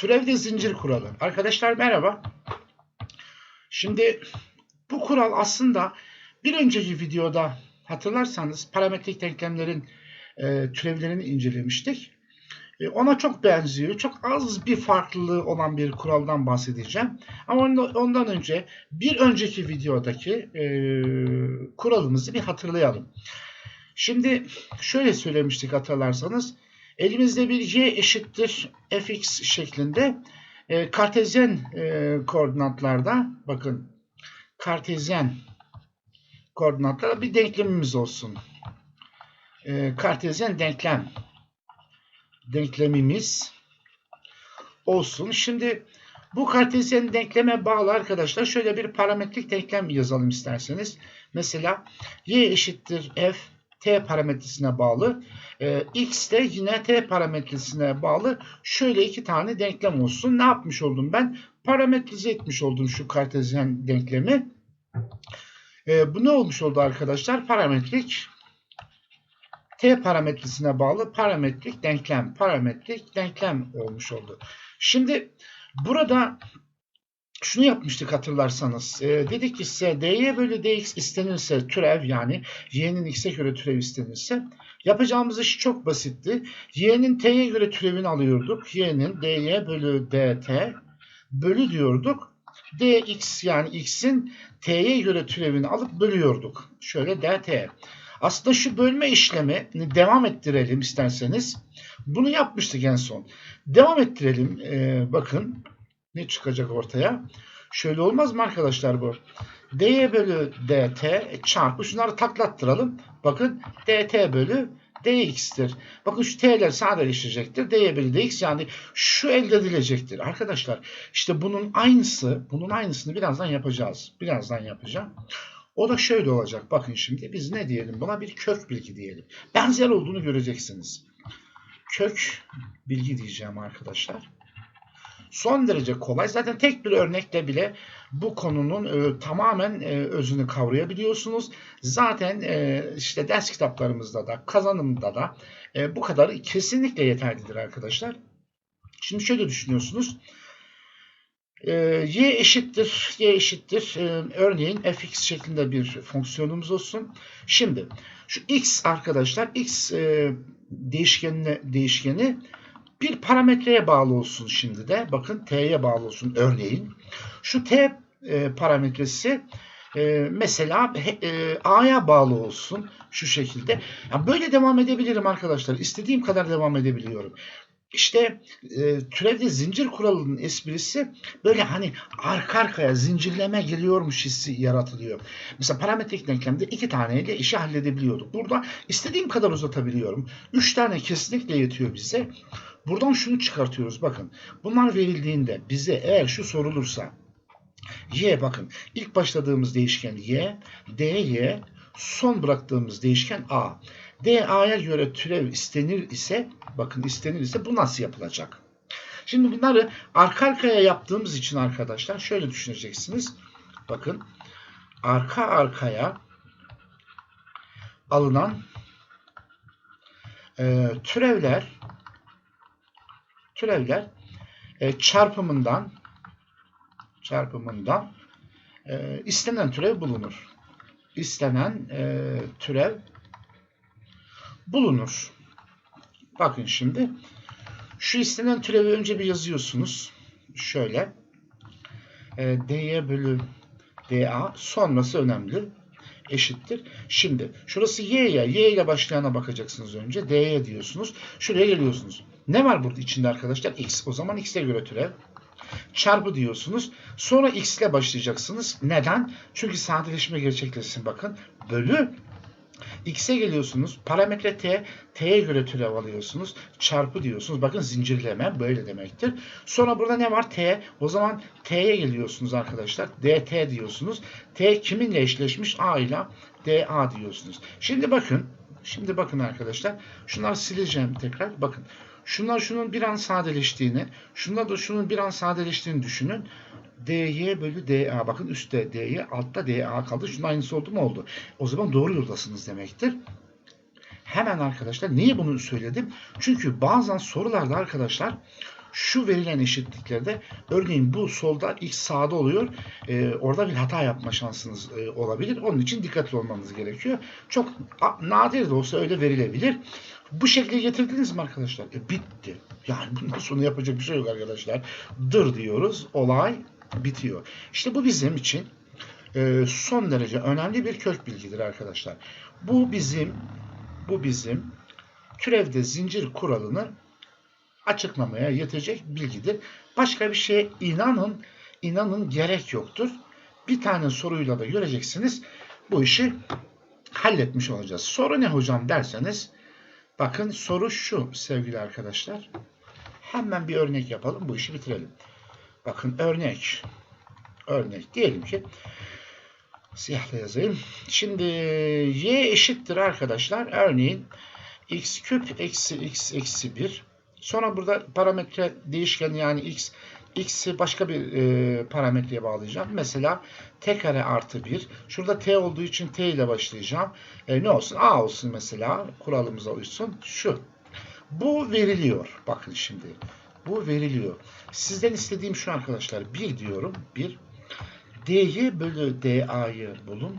Türevde zincir kuralı. Arkadaşlar merhaba. Şimdi bu kural aslında bir önceki videoda hatırlarsanız parametrik denklemlerin e, türevlerini incelemiştik. E, ona çok benziyor. Çok az bir farklılığı olan bir kuraldan bahsedeceğim. Ama ondan, önce bir önceki videodaki e, kuralımızı bir hatırlayalım. Şimdi şöyle söylemiştik hatırlarsanız. Elimizde bir y eşittir fx şeklinde e, kartezyen e, koordinatlarda bakın kartezyen koordinatlarda bir denklemimiz olsun. E, kartezyen denklem denklemimiz olsun. Şimdi bu kartezyen denkleme bağlı arkadaşlar şöyle bir parametrik denklem yazalım isterseniz. Mesela y eşittir f t parametresine bağlı. Ee, x de yine t parametresine bağlı. Şöyle iki tane denklem olsun. Ne yapmış oldum ben? Parametrize etmiş oldum şu kartezyen denklemi. Ee, bu ne olmuş oldu arkadaşlar? Parametrik t parametresine bağlı parametrik denklem. Parametrik denklem olmuş oldu. Şimdi burada şunu yapmıştık hatırlarsanız. E, dedik ki size dy bölü dx istenirse türev yani y'nin x'e göre türev istenirse yapacağımız iş çok basitti. y'nin t'ye göre türevini alıyorduk. y'nin dy bölü dt bölü diyorduk. dx yani x'in t'ye göre türevini alıp bölüyorduk. Şöyle dt. Aslında şu bölme işlemi devam ettirelim isterseniz. Bunu yapmıştık en son. Devam ettirelim. Ee, bakın ne çıkacak ortaya? Şöyle olmaz mı arkadaşlar bu? dy bölü dt çarpı şunları taklattıralım. Bakın dt bölü dx'tir. Bakın şu t'ler sadeleşecektir. dy bölü dx yani şu elde edilecektir. Arkadaşlar işte bunun aynısı, bunun aynısını birazdan yapacağız. Birazdan yapacağım. O da şöyle olacak. Bakın şimdi biz ne diyelim? Buna bir kök bilgi diyelim. Benzer olduğunu göreceksiniz. Kök bilgi diyeceğim arkadaşlar. Son derece kolay. Zaten tek bir örnekle bile bu konunun e, tamamen e, özünü kavrayabiliyorsunuz. Zaten e, işte ders kitaplarımızda da, kazanımda da e, bu kadar kesinlikle yeterlidir arkadaşlar. Şimdi şöyle düşünüyorsunuz. E, y eşittir, y eşittir. E, örneğin fx şeklinde bir fonksiyonumuz olsun. Şimdi şu x arkadaşlar, x e, değişkenine, değişkeni bir parametreye bağlı olsun şimdi de. Bakın t'ye bağlı olsun örneğin. Şu t e, parametresi e, mesela e, a'ya bağlı olsun şu şekilde. Yani böyle devam edebilirim arkadaşlar. İstediğim kadar devam edebiliyorum. İşte e, türevde zincir kuralının esprisi böyle hani arka arkaya zincirleme geliyormuş hissi yaratılıyor. Mesela parametrik denklemde iki taneyle işi halledebiliyorduk. Burada istediğim kadar uzatabiliyorum. Üç tane kesinlikle yetiyor bize. Buradan şunu çıkartıyoruz. Bakın bunlar verildiğinde bize eğer şu sorulursa y bakın ilk başladığımız değişken y, dy, son bıraktığımız değişken a. da'ya göre türev istenir ise bakın istenir ise bu nasıl yapılacak? Şimdi bunları arka arkaya yaptığımız için arkadaşlar şöyle düşüneceksiniz. Bakın arka arkaya alınan e, türevler türevler e, çarpımından çarpımından e, istenen türev bulunur. İstenen e, türev bulunur. Bakın şimdi şu istenen türevi önce bir yazıyorsunuz. Şöyle e, dy bölü da sonrası önemli eşittir. Şimdi şurası y ya. Y ile başlayana bakacaksınız önce. dy diyorsunuz. Şuraya geliyorsunuz. Ne var burada içinde arkadaşlar? X. O zaman x'e göre türev. Çarpı diyorsunuz. Sonra x ile başlayacaksınız. Neden? Çünkü sadeleşme gerçekleşsin bakın. Bölü x'e geliyorsunuz. Parametre t, t'ye göre türev alıyorsunuz. Çarpı diyorsunuz. Bakın zincirleme böyle demektir. Sonra burada ne var? t. O zaman t'ye geliyorsunuz arkadaşlar. dt diyorsunuz. t kiminle eşleşmiş? a ile da diyorsunuz. Şimdi bakın. Şimdi bakın arkadaşlar. Şunları sileceğim tekrar. Bakın. Şunlar şunun bir an sadeleştiğini, şunlar da şunun bir an sadeleştiğini düşünün. Dy bölü da. Bakın üstte dy, altta da kaldı. Şunun aynısı oldu mu? Oldu. O zaman doğru yoldasınız demektir. Hemen arkadaşlar niye bunu söyledim? Çünkü bazen sorularda arkadaşlar şu verilen eşitliklerde örneğin bu solda x sağda oluyor. Ee, orada bir hata yapma şansınız e, olabilir. Onun için dikkatli olmanız gerekiyor. Çok a- nadir de olsa öyle verilebilir. Bu şekilde getirdiniz mi arkadaşlar? E, bitti. Yani bundan sonra yapacak bir şey yok arkadaşlar. Dır diyoruz. Olay bitiyor. İşte bu bizim için e, son derece önemli bir kök bilgidir arkadaşlar. Bu bizim bu bizim türevde zincir kuralını açıklamaya yetecek bilgidir. Başka bir şeye inanın, inanın gerek yoktur. Bir tane soruyla da göreceksiniz. Bu işi halletmiş olacağız. Soru ne hocam derseniz bakın soru şu sevgili arkadaşlar. Hemen bir örnek yapalım. Bu işi bitirelim. Bakın örnek. Örnek diyelim ki siyahla yazayım. Şimdi y eşittir arkadaşlar. Örneğin x küp eksi x eksi 1. Sonra burada parametre değişken yani x x'i başka bir e, parametreye bağlayacağım. Mesela t kare artı 1. Şurada t olduğu için t ile başlayacağım. E, ne olsun? a olsun mesela. Kuralımıza uysun. Şu. Bu veriliyor. Bakın şimdi. Bu veriliyor. Sizden istediğim şu arkadaşlar. 1 diyorum. 1. dy bölü da'yı bulun.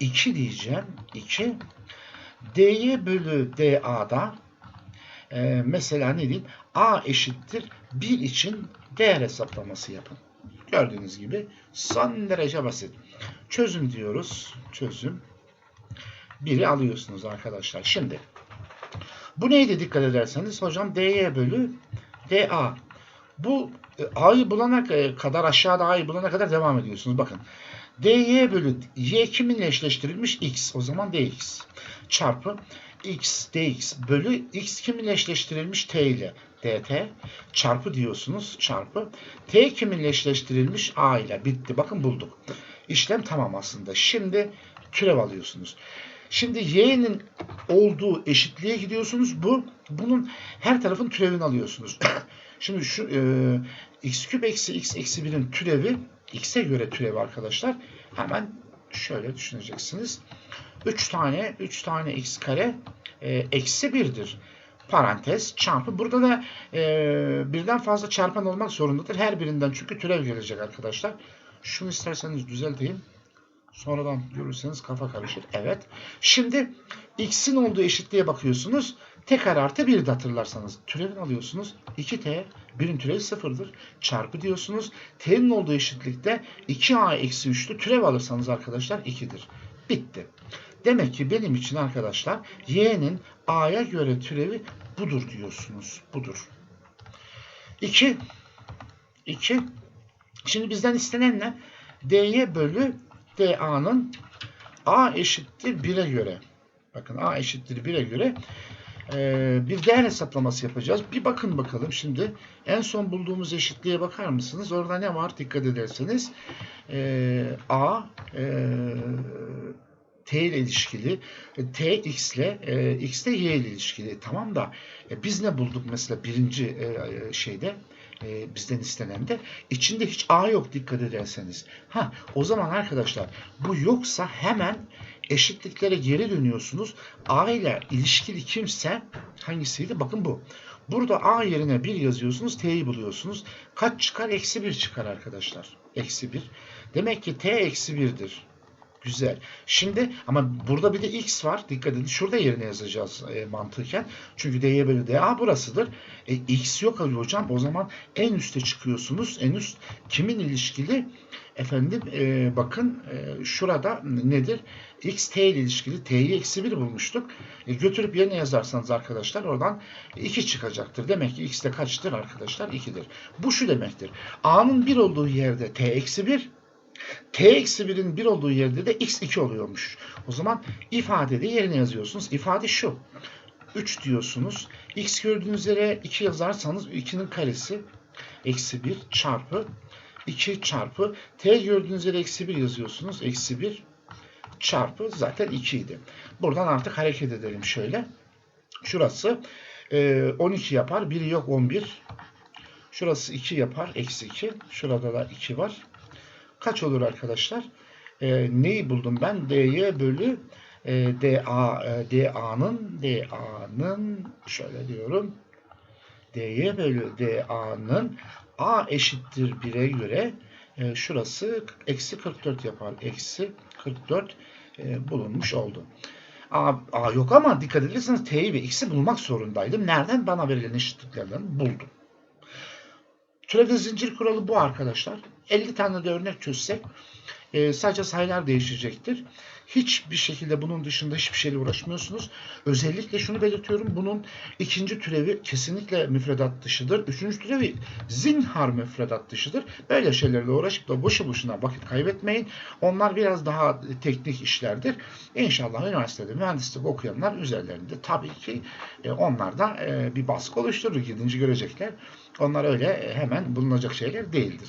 2 diyeceğim. 2. dy bölü da'da e, mesela ne diyeyim? a eşittir 1 için değer hesaplaması yapın. Gördüğünüz gibi son derece basit. Çözüm diyoruz. Çözüm. 1'i alıyorsunuz arkadaşlar. Şimdi bu neydi dikkat ederseniz hocam dy bölü da. Bu e, a'yı bulana kadar aşağıda a'yı bulana kadar devam ediyorsunuz. Bakın dy bölü y kiminle eşleştirilmiş? x. O zaman dx çarpı x dx bölü x kiminle eşleştirilmiş? t ile dt çarpı diyorsunuz çarpı t kiminle eşleştirilmiş? a ile bitti. Bakın bulduk. İşlem tamam aslında. Şimdi türev alıyorsunuz. Şimdi y'nin olduğu eşitliğe gidiyorsunuz. Bu bunun her tarafın türevini alıyorsunuz. Şimdi şu e, x küp eksi x eksi 1'in türevi x'e göre türevi arkadaşlar. Hemen şöyle düşüneceksiniz. 3 tane 3 tane x kare e, eksi 1'dir. Parantez çarpı. Burada da e, birden fazla çarpan olmak zorundadır. Her birinden çünkü türev gelecek arkadaşlar. Şunu isterseniz düzelteyim. Sonradan görürseniz kafa karışır. Evet. Şimdi x'in olduğu eşitliğe bakıyorsunuz. T kare artı 1 de hatırlarsanız. Türevini alıyorsunuz. 2t 1'in türevi 0'dır. Çarpı diyorsunuz. T'nin olduğu eşitlikte 2a eksi 3'tü. Türev alırsanız arkadaşlar 2'dir. Bitti. Demek ki benim için arkadaşlar y'nin a'ya göre türevi budur diyorsunuz. Budur. 2 2 Şimdi bizden istenen ne? dy bölü da'nın a eşittir 1'e göre. Bakın a eşittir 1'e göre e, bir değer hesaplaması yapacağız. Bir bakın bakalım şimdi. En son bulduğumuz eşitliğe bakar mısınız? Orada ne var? Dikkat ederseniz. E, a e, t ile ilişkili. e, t x ile e, x de y ile ilişkili. Tamam da e, biz ne bulduk mesela birinci e, e, şeyde? E, bizden istenen de içinde hiç A yok dikkat ederseniz. Ha o zaman arkadaşlar bu yoksa hemen eşitliklere geri dönüyorsunuz. A ile ilişkili kimse hangisiydi? Bakın bu. Burada A yerine 1 yazıyorsunuz. T'yi buluyorsunuz. Kaç çıkar? Eksi 1 çıkar arkadaşlar. Eksi 1. Demek ki T eksi 1'dir. Güzel. Şimdi ama burada bir de x var. Dikkat edin. Şurada yerine yazacağız e, mantıken. Çünkü dy bölü da burasıdır. E, x yok hocam. O zaman en üste çıkıyorsunuz. En üst kimin ilişkili? Efendim e, bakın e, şurada nedir? x t ile ilişkili. t'yi eksi 1 bulmuştuk. E, götürüp yerine yazarsanız arkadaşlar oradan 2 çıkacaktır. Demek ki x de kaçtır arkadaşlar? 2'dir. Bu şu demektir. a'nın 1 olduğu yerde t eksi 1 t eksi 1'in 1 olduğu yerde de x 2 oluyormuş. O zaman ifadede yerine yazıyorsunuz. İfade şu. 3 diyorsunuz. x gördüğünüz yere 2 yazarsanız 2'nin karesi eksi 1 çarpı 2 çarpı t gördüğünüz yere eksi 1 yazıyorsunuz. Eksi 1 çarpı zaten 2 idi. Buradan artık hareket edelim şöyle. Şurası e, 12 yapar. Biri yok 11. Şurası 2 yapar. Eksi 2. Şurada da 2 var kaç olur arkadaşlar? E, neyi buldum ben? dy bölü e, da e, da'nın da'nın şöyle diyorum dy bölü da'nın a eşittir 1'e göre e, şurası eksi 44 yapar. Eksi 44 e, bulunmuş oldu. A, A yok ama dikkat ederseniz T'yi ve X'i bulmak zorundaydım. Nereden? Bana verilen eşitliklerden buldum. Türevde zincir kuralı bu arkadaşlar. 50 tane de örnek çözsek e, sadece sayılar değişecektir. Hiçbir şekilde bunun dışında hiçbir şeyle uğraşmıyorsunuz. Özellikle şunu belirtiyorum. Bunun ikinci türevi kesinlikle müfredat dışıdır. Üçüncü türevi zinhar müfredat dışıdır. Böyle şeylerle uğraşıp da boşu boşuna vakit kaybetmeyin. Onlar biraz daha teknik işlerdir. İnşallah üniversitede mühendislik okuyanlar üzerlerinde tabii ki e, e, bir baskı oluşturur. Gidince görecekler. Onlar öyle e, hemen bulunacak şeyler değildir.